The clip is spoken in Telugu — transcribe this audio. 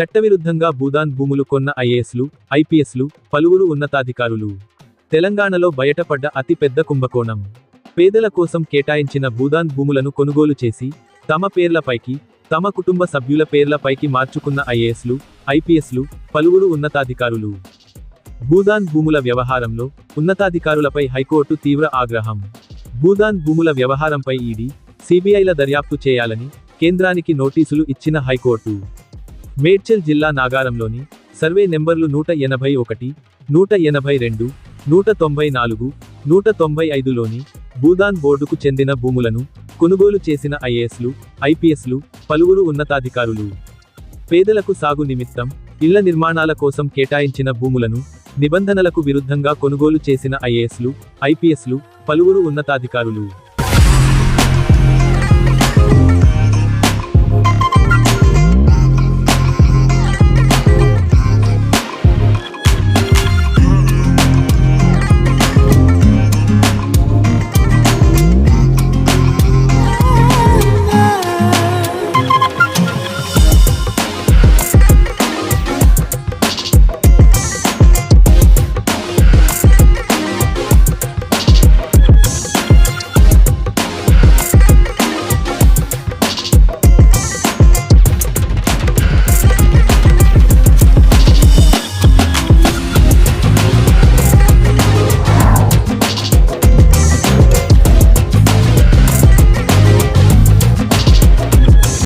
చట్టవిరుద్ధంగా భూదాన్ భూములు కొన్న ఐఏఎస్లు ఐపీఎస్లు పలువురు ఉన్నతాధికారులు. తెలంగాణలో బయటపడ్డ అతిపెద్ద కుంభకోణం. పేదల కోసం కేటాయించిన భూదాన్ భూములను కొనుగోలు చేసి తమ పేర్లపైకి తమ కుటుంబ సభ్యుల పేర్లపైకి మార్చుకున్న ఐఏఎస్లు ఐపీఎస్లు పలువురు ఉన్నతాధికారులు. భూదాన్ భూముల వ్యవహారంలో ఉన్నతాధికారులపై హైకోర్టు తీవ్ర ఆగ్రహం. భూదాన్ భూముల వ్యవహారంపై ఈడీ సిబిఐల దర్యాప్తు చేయాలని కేంద్రానికి నోటీసులు ఇచ్చిన హైకోర్టు. మేడ్చల్ జిల్లా నాగారంలోని సర్వే నెంబర్లు నూట ఎనభై ఒకటి నూట ఎనభై రెండు నూట తొంభై నాలుగు నూట తొంభై ఐదులోని భూదాన్ బోర్డుకు చెందిన భూములను కొనుగోలు చేసిన ఐఏఎస్లు ఐపీఎస్లు పలువురు ఉన్నతాధికారులు. పేదలకు సాగు నిమిత్తం ఇళ్ళ నిర్మాణాల కోసం కేటాయించిన భూములను నిబంధనలకు విరుద్ధంగా కొనుగోలు చేసిన ఐఏఎస్లు ఐపీఎస్లు పలువురు ఉన్నతాధికారులు.